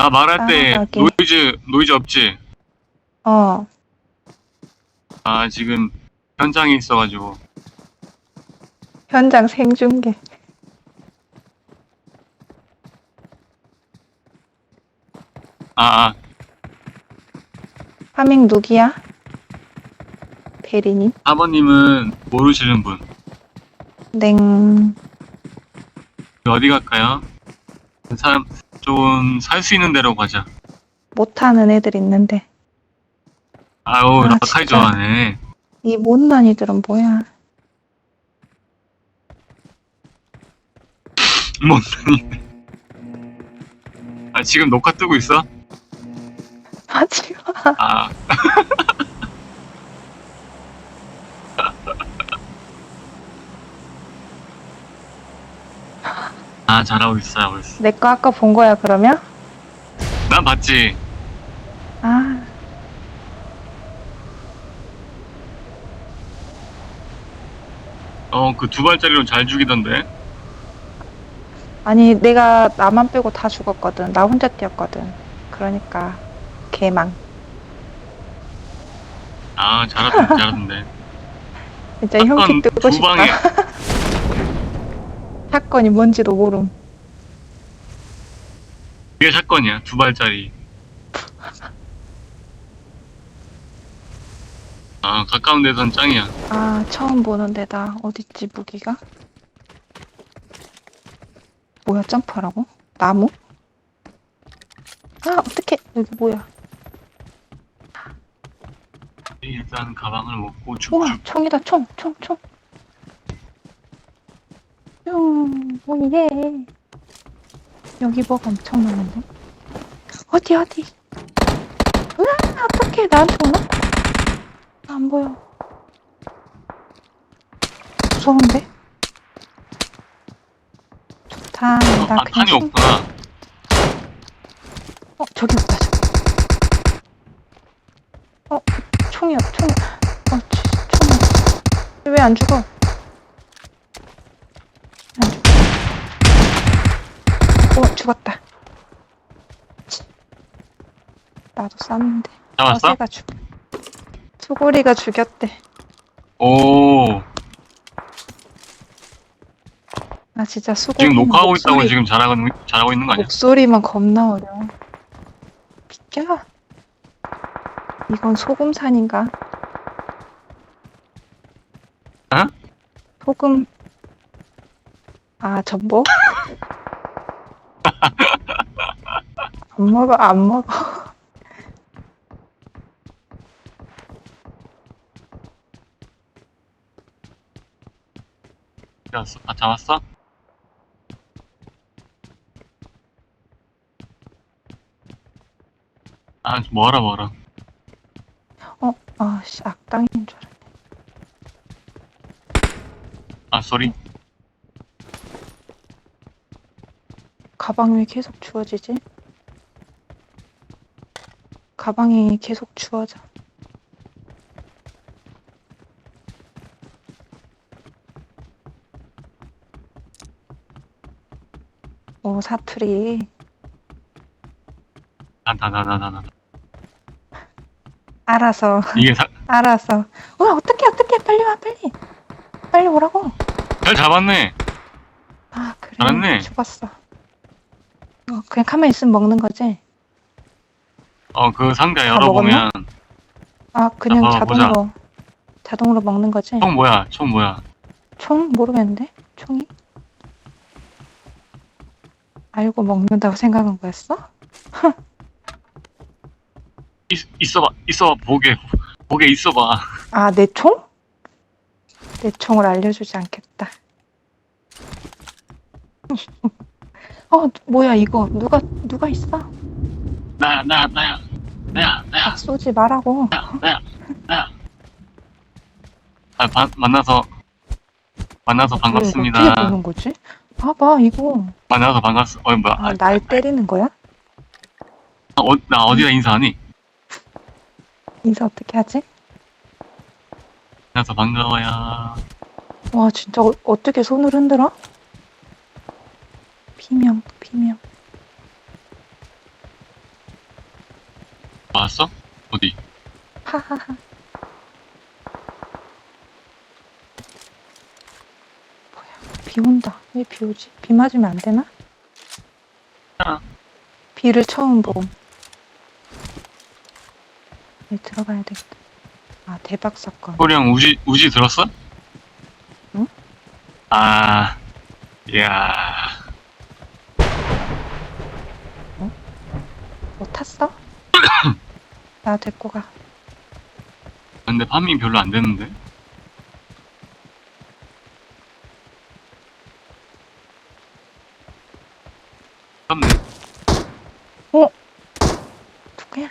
나 말할 때 따라가게. 노이즈 노이즈 없지? 어, 아 지금 현장에 있어가지고 현장 생중계. 아, 아 파밍 누구야? 대리님? 사모님은 모르시는 분 냉. 어디 갈까요? 사 람좀살수 있는 데로 가자 못하는 애들 있는데. 아유 아, 라카이 진짜. 좋아하네 이 못난 이들은 뭐야? 뭔 아, 지금 녹화 뜨고 있어? 하지 마. 아. 아, 잘하고 있어, 잘하고 있어. 내 거 아까 본 거야, 그러면? 난 봤지. 아, 어, 그 두 발짜리로 잘 죽이던데. 아니, 내가 나만 빼고 다 죽었거든. 나 혼자 뛰었거든. 그러니까, 개망. 아, 잘하던데, 잘하던데. 진짜 형키 뜨고 두 싶다. 방에. 사건이 뭔지도 모름. 이게 사건이야, 두 발짜리. 아, 가까운 데선 짱이야. 아, 처음 보는 데다. 어딨지, 무기가? 뭐야, 점프하라고? 나무? 아, 어떡해. 여기 뭐야. 일단 가방을 먹고 우와. 총이다, 총, 총, 총. 뿅, 오예. 여기 뭐가 엄청 많은데? 어디, 어디? 으아, 어떡해. 나한테 오나? 안 보여. 무서운데? 좋다. 어, 나 아, 그냥 탄이 총... 없구나. 어, 저기 있다, 저기. 어, 총이 없, 총이. 어, 치, 총이. 왜안 죽어? 안 죽었다. 치. 나도 쌌는데. 잡았어? 어제가 죽. 수고리가 죽였대. 오, 나 진짜 수고리. 지금 녹화하고 있다고 지금 잘하고, 잘하고 있는 거 아니야? 목소리만 겁나 어려워. 비켜. 이건 소금산인가? 어? 소금. 아, 전복? 안 먹어, 안 먹어. 잡았어? 아, 잡았어? 아, 뭐하라, 뭐하라. 어, 아, 씨, 악당인 줄 알았네. 아, 쏘리. 가방이 왜 계속 주워지지? 가방이 계속 주워져. 오, 사투리. 나, 나, 나, 나, 나, 나. 알아서, 이게 사, 알아서. 어, 어떡해, 어떡해. 빨리 와, 빨리. 빨리 오라고. 잘 잡았네. 아, 그래. 잘했네. 죽었어. 어, 그냥 가만히 있으면 먹는 거지? 어, 그 상자 다 열어보면, 아, 그냥 아, 자동으로. 자동으로 먹는 거지? 총 뭐야, 총 뭐야. 총 모르겠는데? 총이? 알고 먹는다고 생각한 거였어? 있, 있어봐, 있어봐, 보게, 보게 있어봐. 아, 내 총? 내 총을 알려주지 않겠다. 어, 뭐야, 이거. 누가, 누가 있어? 나야, 나야, 나야. 나야, 나야, 아, 쏘지 말라고. 나야, 나야. 아, 바, 만나서, 만나서 왜 반갑습니다. 보는 거지? 봐봐, 이거. 만나서 반갑습, 어, 뭐야. 아, 날 때리는 거야? 아, 어, 나 어디다 인사하니? 인사 어떻게 하지? 만나서 반가워요. 와, 진짜 어, 어떻게 손을 흔들어? 비명, 비명. 왔어? 어디? 하하하. 뭐야, 비 온다. 왜 비 오지? 비 맞으면 안 되나? 아. 비를 처음 봄. 네, 들어가야 되겠다. 아, 대박 사건. 꼬리형 우지, 우지 들었어? 응? 아, 이야. 뭐 탔어? 나 데리고 가. 근데 파밍 별로 안 되는데? 네 누구야?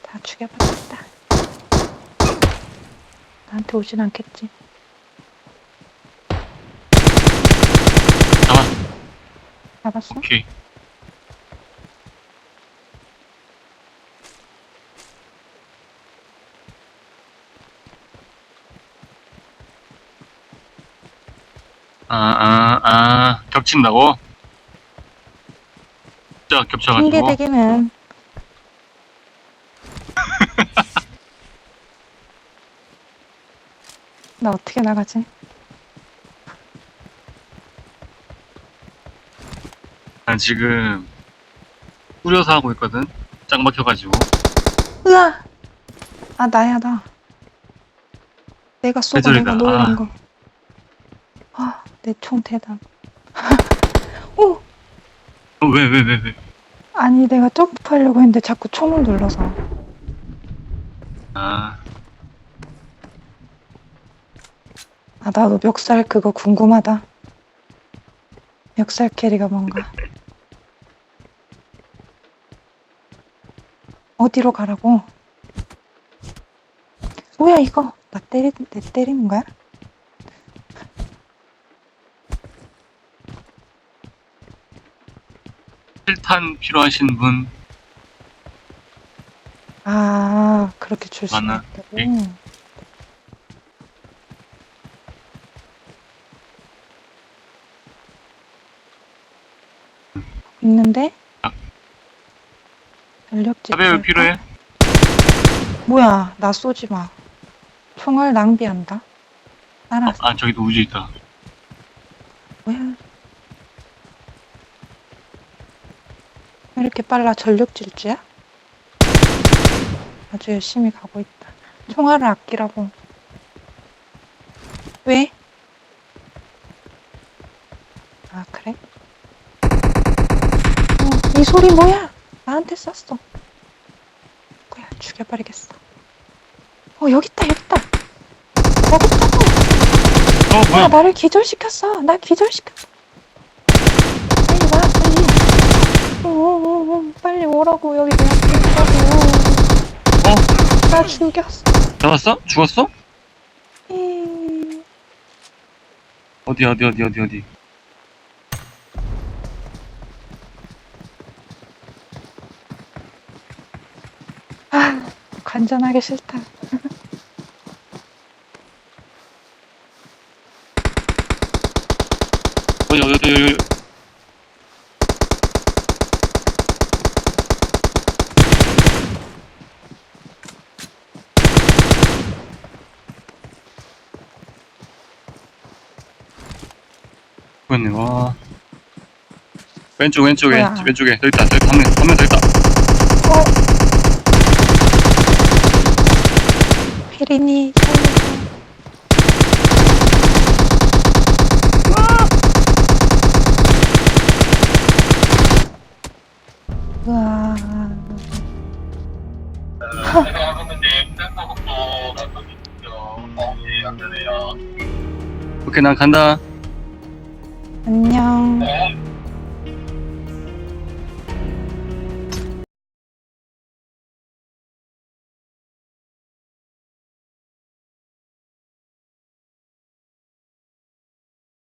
다 죽여버렸다. 나한테 오진 않겠지. 잡았, 잡았어? 오케이. 아, 아, 아, 겹친다고? 진짜 겹쳐가지고. 핑계대기는 나 어떻게 나가지? 난 지금 뿌려서 하고 있거든. 짱 박혀가지고. 으아! 아 나야 나. 내가 쏘고. 내가 노리는 아. 거. 아, 내 총 대단. 오! 어, 왜, 왜, 왜, 왜? 아니 내가 점프하려고 했는데 자꾸 총을 눌러서. 아, 아 나도 멱살 그거 궁금하다. 멱살 캐리가 뭔가. 어디로 가라고? 뭐야 이거? 나 때리 내 때리는 거야? 실탄 필요하신 분, 아 그렇게 줄 수가 많아. 있다고. 예. 있는데? 아. 전력질. 사배 왜 필요해? 뭐야 나 쏘지 마. 총알 낭비한다. 어, 알았어. 아, 저기도 우주 있다. 뭐야? 이렇게 빨라 전력 질주야? 아주 열심히 가고 있다. 총알을 아끼라고. 왜? 아 그래? 어, 이 소리 뭐야? 나한테 쐈어. 뭐야 죽여버리겠어. 어 여기 있다 여기 있다. 여기 있다고. 어, 야, 뭐야? 나를 기절시켰어. 나 기절시켰어. 빨리 와, 빨리. 오라고. 여기 내가 죽였다고. 어, 나 죽였어. 잡았어? 죽었어? 에이. 어디, 어디, 어디, 어디, 어디? 아, 관전하기 싫다. 어디, 어디, 어디, 어디? 그렇네, 와. 왼쪽, 왼쪽에, 뭐야? 왼쪽에. 저기 있다, 저기 한 명, 한명 더 있다. 어. 혜린이 살려줘. 우와. 오케이, 난 간다. 안녕.